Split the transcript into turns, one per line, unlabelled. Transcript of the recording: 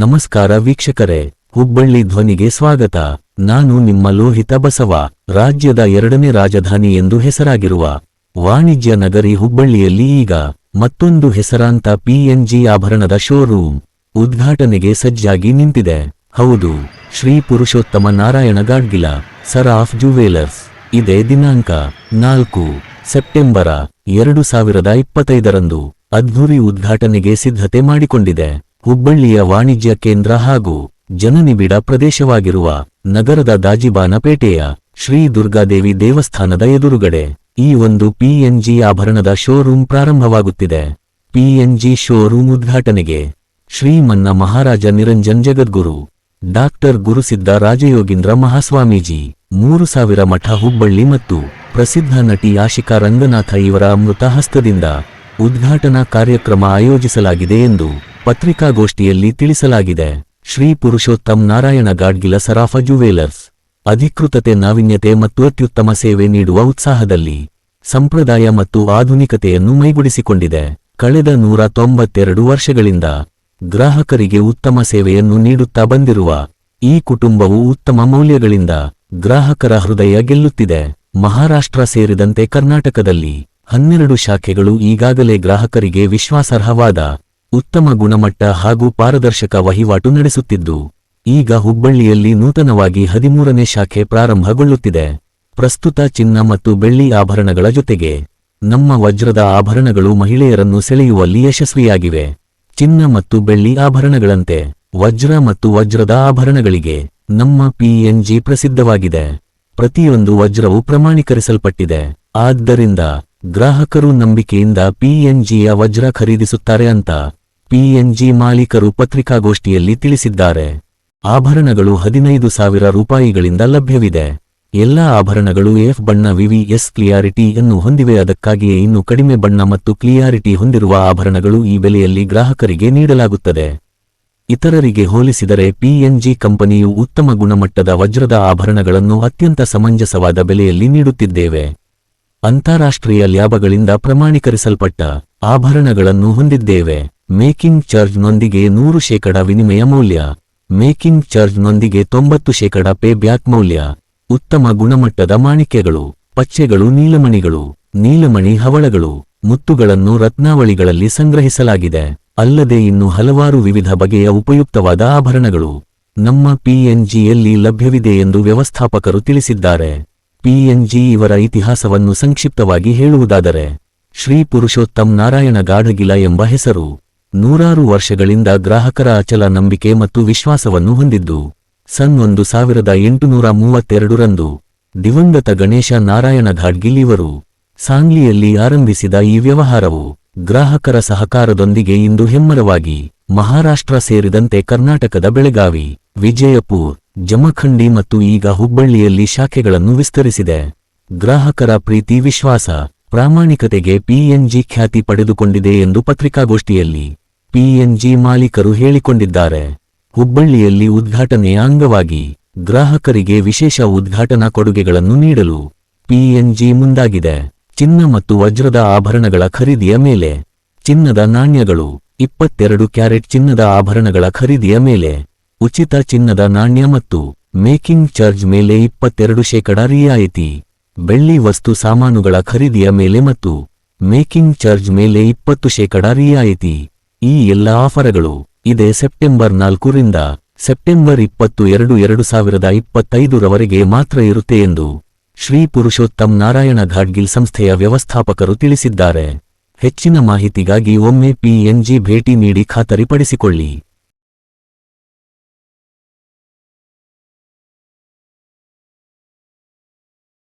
ನಮಸ್ಕಾರ ವೀಕ್ಷಕರೇ, ಹುಬ್ಬಳ್ಳಿ ಧ್ವನಿಗೆ ಸ್ವಾಗತ. ನಾನು ನಿಮ್ಮ ಲೋಹಿತ ಬಸವ, ರಾಜ್ಯದ ಎರಡನೇ ರಾಜಧಾನಿ ಎಂದು ಹೆಸರಾಗಿರುವ ವಾಣಿಜ್ಯ ನಗರಿ ಹುಬ್ಬಳ್ಳಿಯಲ್ಲಿ ಈಗ ಮತ್ತೊಂದು ಹೆಸರಾಂತ ಪಿಎನ್ಜಿ ಆಭರಣದ ಶೋರೂಮ್ ಉದ್ಘಾಟನೆಗೆ ಸಜ್ಜಾಗಿ ನಿಂತಿದೆ. ಹೌದು, ಶ್ರೀ ಪುರುಷೋತ್ತಮ ನಾರಾಯಣ ಗಾಡ್ಗಿಲ ಸರಾಫ್ ಜುವೆಲರ್ಸ್. ಇದೇ ದಿನಾಂಕ ನಾಲ್ಕು ಸೆಪ್ಟೆಂಬರ ಎರಡು ಸಾವಿರದ ಇಪ್ಪತ್ತೈದರಂದು ಅದ್ಧೂರಿ ಉದ್ಘಾಟನೆಗೆ ಸಿದ್ಧತೆ ಮಾಡಿಕೊಂಡಿದೆ. ಹುಬ್ಬಳ್ಳಿಯ ವಾಣಿಜ್ಯ ಕೇಂದ್ರ ಹಾಗೂ ಜನನಿಬಿಡ ಪ್ರದೇಶವಾಗಿರುವ ನಗರದ ದಾಜಿಬಾನಪೇಟೆಯ ಶ್ರೀ ದುರ್ಗಾದೇವಿ ದೇವಸ್ಥಾನದ ಎದುರುಗಡೆ ಈ ಒಂದು ಪಿಎನ್ಜಿ ಆಭರಣದ ಶೋರೂಂ ಪ್ರಾರಂಭವಾಗುತ್ತಿದೆ. ಪಿಎನ್ಜಿ ಶೋರೂಂ ಉದ್ಘಾಟನೆಗೆ ಶ್ರೀಮನ್ನ ಮಹಾರಾಜ ನಿರಂಜನ್ ಜಗದ್ಗುರು, ಡಾಕ್ಟರ್ ಗುರುಸಿದ್ದ ರಾಜಯೋಗೀಂದ್ರ ಮಹಾಸ್ವಾಮೀಜಿ, ಮೂರು ಸಾವಿರ ಮಠ ಹುಬ್ಬಳ್ಳಿ ಮತ್ತು ಪ್ರಸಿದ್ಧ ನಟಿ ಆಶಿಕಾ ರಂಗನಾಥ ಇವರ ಅಮೃತ ಹಸ್ತದಿಂದ ಉದ್ಘಾಟನಾ ಕಾರ್ಯಕ್ರಮ ಆಯೋಜಿಸಲಾಗಿದೆ ಎಂದು ಪತ್ರಿಕಾಗೋಷ್ಠಿಯಲ್ಲಿ ತಿಳಿಸಲಾಗಿದೆ. ಶ್ರೀ ಪುರುಷೋತ್ತಮ್ ನಾರಾಯಣ ಗಾಡ್ಗಿಲ ಸರಾಫ ಜುವೆಲರ್ಸ್. ಅಧಿಕೃತತೆ, ನಾವಿನ್ಯತೆ ಮತ್ತು ಅತ್ಯುತ್ತಮ ಸೇವೆ ನೀಡುವ ಉತ್ಸಾಹದಲ್ಲಿ ಸಂಪ್ರದಾಯ ಮತ್ತು ಆಧುನಿಕತೆಯನ್ನು ಮೈಗೂಡಿಸಿಕೊಂಡಿದೆ. ಕಳೆದ ನೂರ ತೊಂಬತ್ತೆರಡು ವರ್ಷಗಳಿಂದ ಗ್ರಾಹಕರಿಗೆ ಉತ್ತಮ ಸೇವೆಯನ್ನು ನೀಡುತ್ತಾ ಬಂದಿರುವ ಈ ಕುಟುಂಬವು ಉತ್ತಮ ಮೌಲ್ಯಗಳಿಂದ ಗ್ರಾಹಕರ ಹೃದಯ ಗೆಲ್ಲುತ್ತಿದೆ. ಮಹಾರಾಷ್ಟ್ರ ಸೇರಿದಂತೆ ಕರ್ನಾಟಕದಲ್ಲಿ ಹನ್ನೆರಡು ಶಾಖೆಗಳು ಈಗಾಗಲೇ ಗ್ರಾಹಕರಿಗೆ ವಿಶ್ವಾಸಾರ್ಹವಾದ ಉತ್ತಮ ಗುಣಮಟ್ಟ ಹಾಗೂ ಪಾರದರ್ಶಕ ವಹಿವಾಟು ನಡೆಸುತ್ತಿದ್ದು, ಈಗ ಹುಬ್ಬಳ್ಳಿಯಲ್ಲಿ ನೂತನವಾಗಿ ಹದಿಮೂರನೇ ಶಾಖೆ ಪ್ರಾರಂಭಗೊಳ್ಳುತ್ತಿದೆ. ಪ್ರಸ್ತುತ ಚಿನ್ನ ಮತ್ತು ಬೆಳ್ಳಿ ಆಭರಣಗಳ ಜೊತೆಗೆ, ನಮ್ಮ ವಜ್ರದ ಆಭರಣಗಳು ಮಹಿಳೆಯರನ್ನು ಸೆಳೆಯುವಲ್ಲಿ ಯಶಸ್ವಿಯಾಗಿವೆ. ಚಿನ್ನ ಮತ್ತು ಬೆಳ್ಳಿ ಆಭರಣಗಳಂತೆ, ವಜ್ರ ಮತ್ತು ವಜ್ರದ ಆಭರಣಗಳಿಗೆ ನಮ್ಮ ಪಿಎನ್ಜಿ ಪ್ರಸಿದ್ಧವಾಗಿದೆ. ಪ್ರತಿಯೊಂದು ವಜ್ರವು ಪ್ರಮಾಣೀಕರಿಸಲ್ಪಟ್ಟಿದೆ. ಆದ್ದರಿಂದ ಗ್ರಾಹಕರು ನಂಬಿಕೆಯಿಂದ ಪಿಎನ್ಜಿಯ ವಜ್ರ ಖರೀದಿಸುತ್ತಾರೆ ಅಂತ ಪಿಎನ್ಜಿ ಮಾಲೀಕರು ಪತ್ರಿಕಾಗೋಷ್ಠಿಯಲ್ಲಿ ತಿಳಿಸಿದ್ದಾರೆ. ಆಭರಣಗಳು ಹದಿನೈದು ಸಾವಿರ ರೂಪಾಯಿಗಳಿಂದ ಲಭ್ಯವಿದೆ. ಎಲ್ಲಾ ಆಭರಣಗಳು ಎಫ್ ಬಣ್ಣ ವಿವಿಎಸ್ ಕ್ಲಿಯಾರಿಟಿ ಅನ್ನು ಹೊಂದಿವೆ. ಅದಕ್ಕಾಗಿಯೇ ಇನ್ನು ಕಡಿಮೆ ಬಣ್ಣ ಮತ್ತು ಕ್ಲಿಯಾರಿಟಿ ಹೊಂದಿರುವ ಆಭರಣಗಳು ಈ ಬೆಲೆಯಲ್ಲಿ ಗ್ರಾಹಕರಿಗೆ ನೀಡಲಾಗುತ್ತದೆ. ಇತರರಿಗೆ ಹೋಲಿಸಿದರೆ ಪಿಎನ್ಜಿ ಕಂಪನಿಯು ಉತ್ತಮ ಗುಣಮಟ್ಟದ ವಜ್ರದ ಆಭರಣಗಳನ್ನು ಅತ್ಯಂತ ಸಮಂಜಸವಾದ ಬೆಲೆಯಲ್ಲಿ ನೀಡುತ್ತಿದ್ದೇವೆ. ಅಂತಾರಾಷ್ಟ್ರೀಯ ಲ್ಯಾಬಗಳಿಂದ ಪ್ರಮಾಣೀಕರಿಸಲ್ಪಟ್ಟ ಆಭರಣಗಳನ್ನು ಹೊಂದಿದ್ದೇವೆ. ಮೇಕಿಂಗ್ ಚಾರ್ಜ್ನೊಂದಿಗೆ ನೂರು ಶೇಕಡ ವಿನಿಮಯ ಮೌಲ್ಯ. ಮೇಕಿಂಗ್ ಚಾರ್ಜ್ನೊಂದಿಗೆ ತೊಂಬತ್ತು ಶೇಕಡ ಪೇ ಬ್ಯಾಕ್ ಮೌಲ್ಯ. ಉತ್ತಮ ಗುಣಮಟ್ಟದ ಮಾಣಿಕ್ಯಗಳು, ಪಚ್ಚೆಗಳು, ನೀಲಮಣಿಗಳು, ನೀಲಮಣಿ ಹವಳಗಳು, ಮುತ್ತುಗಳನ್ನು ರತ್ನಾವಳಿಗಳಲ್ಲಿ ಸಂಗ್ರಹಿಸಲಾಗಿದೆ. ಅಲ್ಲದೆ ಇನ್ನು ಹಲವಾರು ವಿವಿಧ ಬಗೆಯ ಉಪಯುಕ್ತವಾದ ಆಭರಣಗಳು. ನಮ್ಮ ಪಿಎನ್ಜಿಯಲ್ಲಿ ಲಭ್ಯವಿದೆ ಎಂದು ವ್ಯವಸ್ಥಾಪಕರು ತಿಳಿಸಿದ್ದಾರೆ. ಪಿಎನ್ಜಿ ಇವರ ಇತಿಹಾಸವನ್ನು ಸಂಕ್ಷಿಪ್ತವಾಗಿ ಹೇಳುವುದಾದರೆ, ಶ್ರೀ ಪುರುಷೋತ್ತಮ್ ನಾರಾಯಣ ಗಾಢಗಿಲ ಎಂಬ ಹೆಸರು. ನೂರಾರು ವರ್ಷಗಳಿಂದ ಗ್ರಾಹಕರ ಅಚಲ ನಂಬಿಕೆ ಮತ್ತು ವಿಶ್ವಾಸವನ್ನು ಹೊಂದಿದ್ದು, ಸನ್ ಒಂದು ಸಾವಿರದ ಎಂಟುನೂರ ಮೂವತ್ತೆರಡರಂದು ದಿವಂಗತ ಗಣೇಶ ನಾರಾಯಣ ಘಾಡ್ಗಿಲ್ ಇವರು ಸಾಂಗ್ಲಿಯಲ್ಲಿ ಆರಂಭಿಸಿದ ಈ ವ್ಯವಹಾರವು ಗ್ರಾಹಕರ ಸಹಕಾರದೊಂದಿಗೆ ಇಂದು ಹೆಮ್ಮರವಾಗಿ ಮಹಾರಾಷ್ಟ್ರ ಸೇರಿದಂತೆ ಕರ್ನಾಟಕದ ಬೆಳಗಾವಿ, ವಿಜಯಪುರ್, ಜಮಖಂಡಿ ಮತ್ತು ಈಗ ಹುಬ್ಬಳ್ಳಿಯಲ್ಲಿ ಶಾಖೆಗಳನ್ನು ವಿಸ್ತರಿಸಿದೆ. ಗ್ರಾಹಕರ ಪ್ರೀತಿ, ವಿಶ್ವಾಸ, ಪ್ರಾಮಾಣಿಕತೆಗೆ ಪಿಎನ್ಜಿ ಖ್ಯಾತಿ ಪಡೆದುಕೊಂಡಿದೆ ಎಂದು ಪತ್ರಿಕಾಗೋಷ್ಠಿಯಲ್ಲಿ ಪಿಎನ್ಜಿ ಮಾಲೀಕರು ಹೇಳಿಕೊಂಡಿದ್ದಾರೆ. ಹುಬ್ಬಳ್ಳಿಯಲ್ಲಿ ಉದ್ಘಾಟನೆಯ ಅಂಗವಾಗಿ ಗ್ರಾಹಕರಿಗೆ ವಿಶೇಷ ಉದ್ಘಾಟನಾ ಕೊಡುಗೆಗಳನ್ನು ನೀಡಲು ಪಿಎನ್ಜಿ ಮುಂದಾಗಿದೆ. ಚಿನ್ನ ಮತ್ತು ವಜ್ರದ ಆಭರಣಗಳ ಖರೀದಿಯ ಮೇಲೆ ಚಿನ್ನದ ನಾಣ್ಯಗಳು, ಇಪ್ಪತ್ತೆರಡು ಕ್ಯಾರೆಟ್ ಚಿನ್ನದ ಆಭರಣಗಳ ಖರೀದಿಯ ಮೇಲೆ ಉಚಿತ ಚಿನ್ನದ ನಾಣ್ಯ ಮತ್ತು ಮೇಕಿಂಗ್ ಚಾರ್ಜ್ ಮೇಲೆ ಇಪ್ಪತ್ತೆರಡು ಶೇಕಡ ರಿಯಾಯಿತಿ, ಬೆಳ್ಳಿ ವಸ್ತು ಸಾಮಾನುಗಳ ಖರೀದಿಯ ಮೇಲೆ ಮತ್ತು ಮೇಕಿಂಗ್ ಚಾರ್ಜ್ ಮೇಲೆ ಇಪ್ಪತ್ತು ಶೇಕಡ ರಿಯಾಯಿತಿ. ಈ ಎಲ್ಲ ಆಫರ್ಗಳು ಇದೇ ಸೆಪ್ಟೆಂಬರ್ ನಾಲ್ಕರಿಂದ ಸೆಪ್ಟೆಂಬರ್ ಇಪ್ಪತ್ತು ಎರಡು ಎರಡು ಸಾವಿರದ ಇಪ್ಪತ್ತೈದರವರೆಗೆ ಮಾತ್ರ ಇರುತ್ತೆ ಎಂದು ಶ್ರೀ ಪುರುಷೋತ್ತಮ್ ನಾರಾಯಣ ಘಾಡ್ಗಿಲ್ ಸಂಸ್ಥೆಯ ವ್ಯವಸ್ಥಾಪಕರು ತಿಳಿಸಿದ್ದಾರೆ. ಹೆಚ್ಚಿನ ಮಾಹಿತಿಗಾಗಿ ಒಮ್ಮೆ ಪಿಎನ್ಜಿ ಭೇಟಿ ನೀಡಿ ಖಾತರಿಪಡಿಸಿಕೊಳ್ಳಿ.